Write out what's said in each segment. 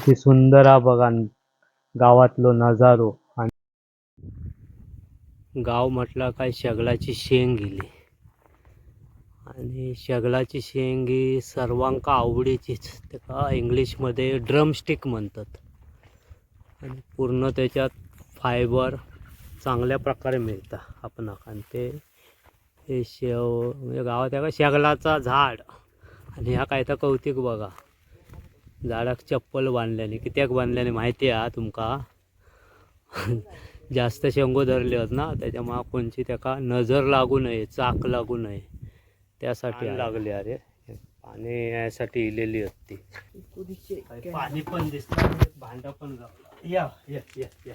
किती सुंदर हा बघा गावातलो नजारो. आणि गाव म्हटलं काय शगलाची शेंग गेली आणि शगलाची शेंग ही सर्वांका आवडीचीच. त्याका इंग्लिशमध्ये ड्रमस्टिक म्हणतात. आणि पूर्ण त्याच्यात फायबर चांगल्या प्रकारे मिळतं आपणाक. आणि ते हे शेव म्हणजे गावात आहे का शेगलाचा झाड. आणि ह्या काय तर कौतिक बघा. झाडाक चप्पल बांधल्याने कित्याक बांधल्याने माहिती आहे तुमका? जास्त शेंगो धरले आहेत ना त्याच्यामुळे कोणची त्याका नजर लागू नये चाक लागू नये. त्यासाठी. लागले अरे. पाणी यासाठी इलेली असती पाणी पण दिसतं भांड पण या या या या.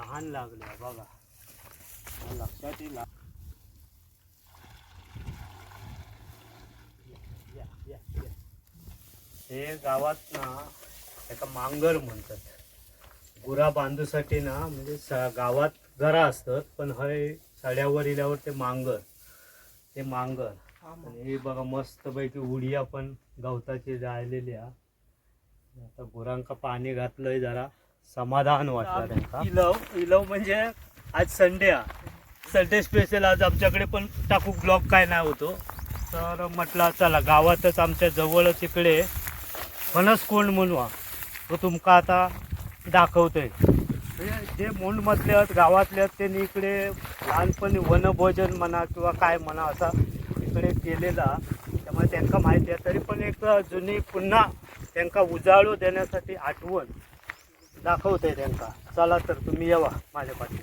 तहान लागल्या बघा. लक्षात येईल. हे गावात ना एका मांगर म्हणतात. गुरा बांधूसाठी ना म्हणजे गावात घरा असतात पण हय सड्यावर इल्यावर ते मांगर. ते मांगर. आणि हे बघा मस्त पैकी उडिया पण गवताची जाळलेली हा आता गुरांका पाणी घातलंय जरा. समाधान वाटलं त्यांचा इलव इलव म्हणजे आज संडे हा. संडे स्पेशल आज आमच्याकडे पण टाकू ब्लॉक काय नाही होतो. तर म्हटलं चला गावातच आमच्या जवळच इकडे फणस कोंड म्हणून हा. तो तुमका आता दाखवतोय. जे मोंडमधले आहेत गावातले आहेत त्यांनी इकडे लहानपणी वनभोजन म्हणा किंवा काय म्हणा असा इकडे केलेला. त्यामुळे त्यांना माहिती आहे. तरी पण एक जुनी पुन्हा त्यांना उजाळू देण्यासाठी आठवण. दाखवते त्यांना चला तर तुम्ही यावा माझ्या पाठी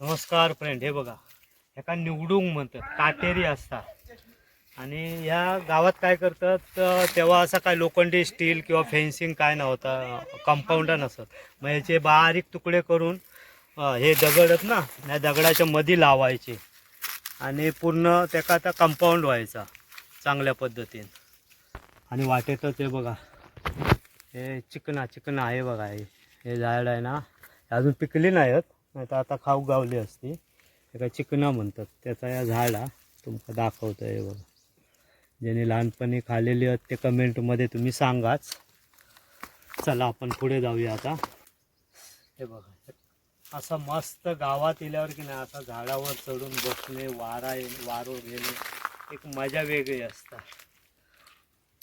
नमस्कार फ्रेंड हे बघा ह्याका निवडून म्हणतात काटेरी असतात. आणि या गावात काय करतात तर तेव्हा असं काय लोखंडी स्टील किंवा फेन्सिंग काय नव्हता कंपाऊंडर नसत. मग याचे बारीक तुकडे करून हे दगड आहेत ना या दगडाच्या मध्ये लावायचे. आणि पूर्ण त्याका आता कंपाऊंड व्हायचा चांगल्या पद्धतीने. आणि वाटेतच हे बघा. हे चिकना चिकना आहे बघा हे. हे झाड आहे ना अजून पिकली नाही आहेत नाही तर आता खाऊ गावली असती. हे काय चिकना म्हणतात. त्याचा या झाडा तुमका दाखवतो हे बघा. ज्याने लहानपणी खालेली आहेत ते कमेंटमध्ये तुम्ही सांगाच. चला आपण पुढे जाऊया आता. हे बघा. असं मस्त गावात येल्यावर की नाही आता झाडावर चढून बसणे वारा ये वारो घेणे एक मजा वेगळी असतात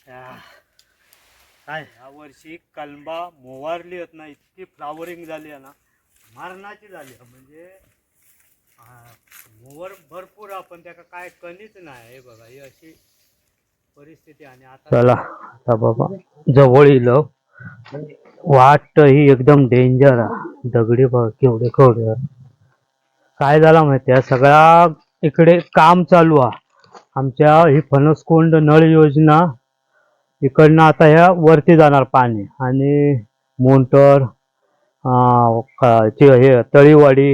काय ह्या वर्षी कलबा मोवारली होत ना इतकी फ्लावरिंग झाली आहे ना मारणाची झाली आहे. म्हणजे हा, मोवर भरपूर आपण त्याका काय कणीच नाही हे बघा ही अशी परिस्थिती आणि आता चला आता बाबा जवळ इलो वाट ही एकदम डेंजर आहे. दगडी बघ केवढे केवढे आहे. काय झालं माहिती आहे? सगळा इकडे काम चालू आहे. आमच्या ही फणसकोंड नळ योजना इकडनं आता ह्या वरती जाणार पाणी आणि मोंटर हे तळीवाडी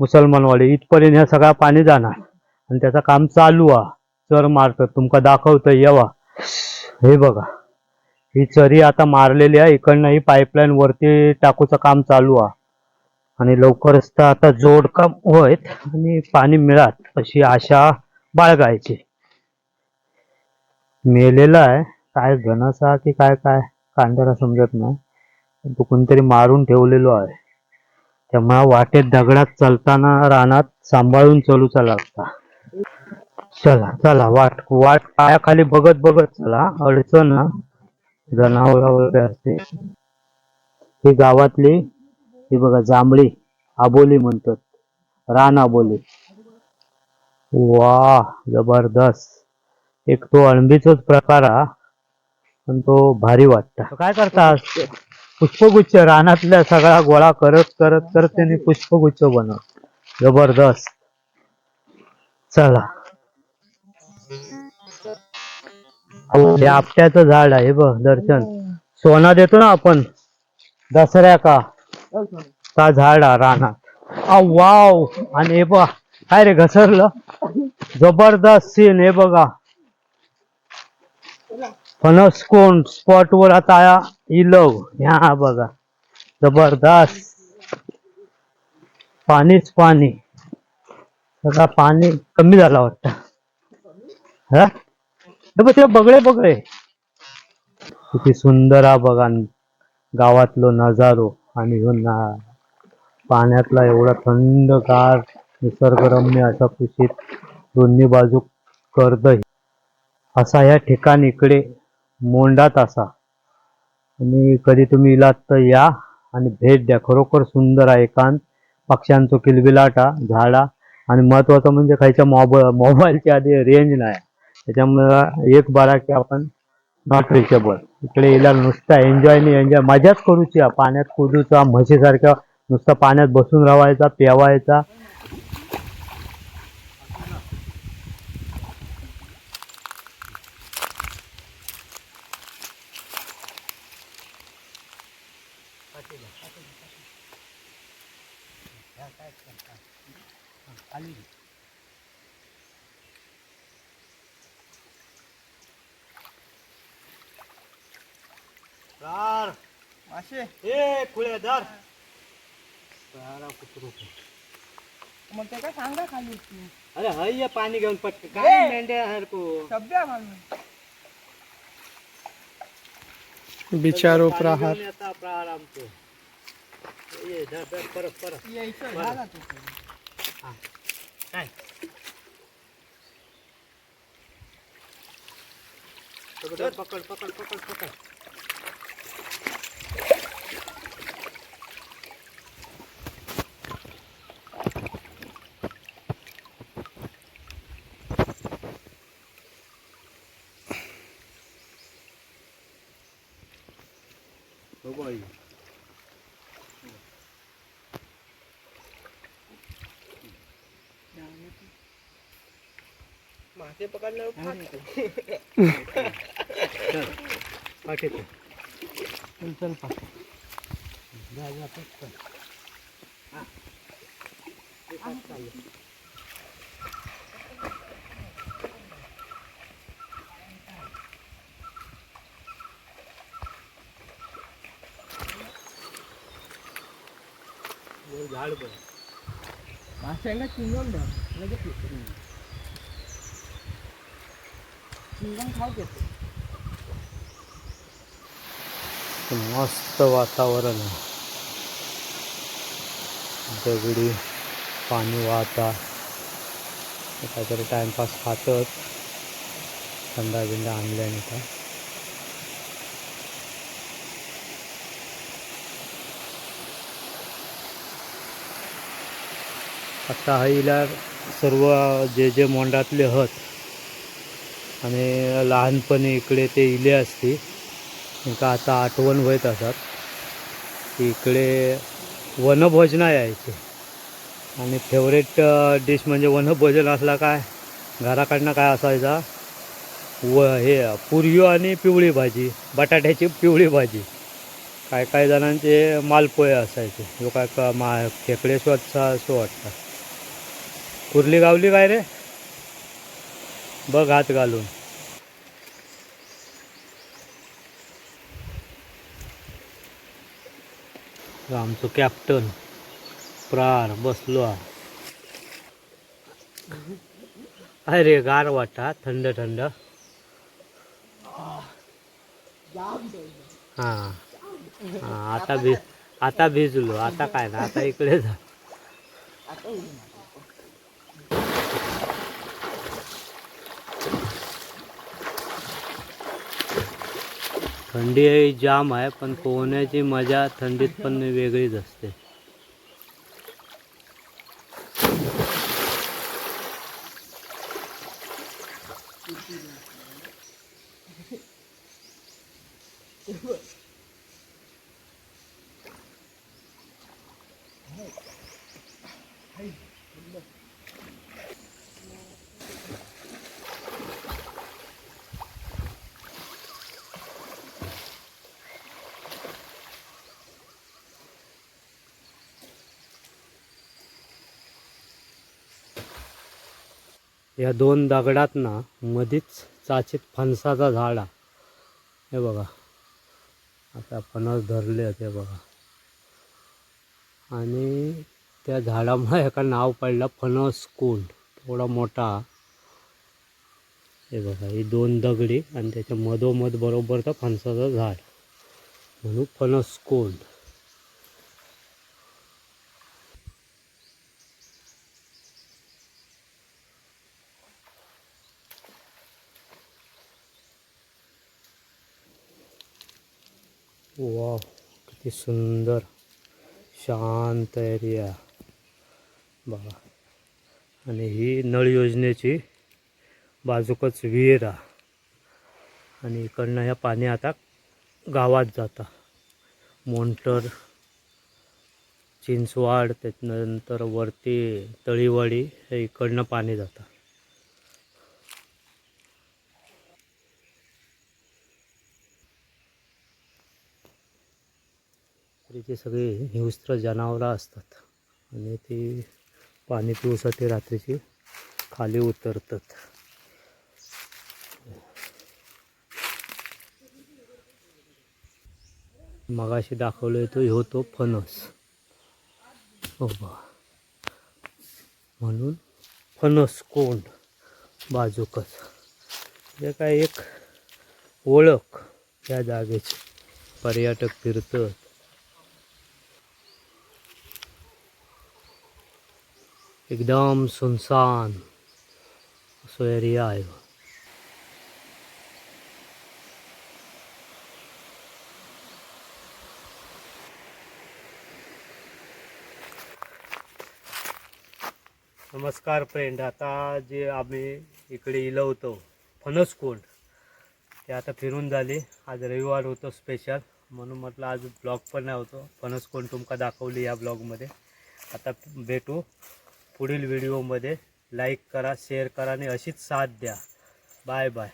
मुसलमानवाडी इथपर्यंत ह्या सगळा पाणी जाणार. आणि त्याचं काम चालू आहे चर मारतं तुमका दाखवतं येवा. हे बघा. ही चरी आता मारलेली आहे. इकडनं ही पाईपलाईन वरती टाकूचं काम चालू आहे आणि लवकरच तर आता जोडकाम होत आणि पाणी मिळात अशी आशा बाळगायची. मेलेला आहे. काय घनसा की काय काय कांद्याला समजत नाही. तो कोणतरी मारून ठेवलेलो आहे. त्यामुळे वाटेत दगडात चालताना रानात सांभाळून चलूचा लागता चला चला वाट वाट पायाखाली बघत बघत चला. अडचण जनावर वगैरे असते. ही गावातली ही बघा जांभळी आबोली म्हणतात. रान आबोली. वा जबरदस्त. एक तो अळंबीचाच प्रकार हा. पण तो भारी वाटत. काय करता? पुष्पगुच्छ रानातल्या सगळा गोळा करत करत करत त्यांनी पुष्पगुच्छ बनव जबरदस्त. चला. अहो, हे आपट्याचं झाड आहे बघ दर्शन. सोना देतो ना आपण. दसऱ्या का? का झाड हा रानात? आ वाव! आणि हे बघा काय रे घसरलं? जबरदस्त सीन हे बघा. फणस कोण स्पॉट वर आता इलव. ह्या बघा. जबरदस्त. पाणीच पाणी. सगळा पाणी कमी झाला वाटतं. हा? हे बघ ते बगळे बगळे. किती सुंदर हा बघा. गावातलो नजारो आणि ना पाण्यातला एवढा थंडगार निसर्गरम्य अशा कुशीत दोन्ही बाजू कर्द असा या ठिकाणी इकडे मोंडात असा आणि कधी तुम्ही इलात तर या आणि भेट द्या. खरोखर सुंदर आहे एकांत पक्ष्यांचं किलबिलाटा झाडा. आणि महत्वाचं म्हणजे खायच्या मोब मोबाईलची आधी रेंज नाही. त्याच्यामुळं एक बारा की आपण नॉट रिचेबल इकडे इला नुसता एन्जॉय नाही एन्जॉय मजाच करूची पाण्यात कुदूचा म्हशीसारख्या नुसता पाण्यात बसून राहायचा पेवायचा मासे. ए कुळेदार कुत्रू मग ते काय सांगा खाली. अरे हय पाणी घेऊन पटक ए! काय मेंढ्या हरको सभ्या माणूस बिचारो पाणी प्रहार घेऊन येता प्रहार आमचं ये धर धर परत परत यायचं बरं. झाला तो काय? धर, पकड पकड पकड पकड. हो बाई मासे पकडल्यावर फाटतो. पाठीत चल चल पा जा जा पटकन हा. ते पाठ चालू. वर झाड बघ माशांना चिंगम म्हणजे द्या लगेच येतो. चिंगम खाऊ घेतो मस्त वातावरण आहे. दगडी पाणी वाहता. काहीतरी टाइमपास खातच थंडा बिंडा आणल्याने का आता हाईला सर्व जे जे मोंडातले हत आणि लहानपणी इकडे ते इले असते का आता आठवण होत असतात इकडे वनभोजना यायचे. आणि फेवरेट डिश म्हणजे वनभोजन असला काय घराकडनं काय असायचा? व हे पुरियो आणि पिवळी भाजी बटाट्याची पिवळी भाजी. काय काय जणांचे मालपोहे असायचे. जो काय का मा खेकडेश्वरचा असं वाटतं. कुर्ली गावली काय रे? बघ हात घालून. आमचं कॅप्टन प्रार बसलो हा. अरे गार वाटा थंड थंड. हा. आता भिज आता भिजलो. आता काय ना आता इकडे जा. थंडी जाम आहे पण पोहण्याची मजा थंडीत पण वेगळीच असते. या दोन दगडात ना मधीच चाचीत फणसाचा झाड. हे बघा. आता फणस धरले होते बघा. आणि त्या झाडामुळे एका नाव पडलं फणस कोंड. थोडा मोठा. हे बघा ही दोन दगडी आणि त्याच्या मधोमध बरोबर तर फणसाचं झाड. म्हणून फणस कोंड. वा किती सुंदर. शांत एरिया बघा. आणि ही नळ योजनेची बाजूकच विहीर आणि इकडनं ह्या पाणी आता गावात जाता. मोंटर चिंचवाड त्याच्यानंतर वरती तळीवाडी हे इकडनं पाणी जातं. रात्रीचे सगळी हिंस्त्र जनावरं असतात. आणि ती पाणी पिऊसाठी रात्रीची खाली उतरतात. मगाशी दाखवलं तो ह्यो तो फणस. हो बा म्हणून फणस कोण? बाजूकच. जे काय एक ओळख या जागेची. पर्यटक फिरतं एकदम सुनसान असो एरिया आहे नमस्कार फ्रेंड आता जे आम्ही इकडे इलं होतो फणस कोंड ते आता फिरून झाले. आज रविवार होतो स्पेशल म्हणून म्हटलं आज ब्लॉग पण नाही होतो. फणस कोंड तुमका दाखवली या ब्लॉगमध्ये आता भेटू. पुढील व्हिडिओमध्ये लाईक करा शेअर करा आणि अशीच साथ द्या. Bye bye.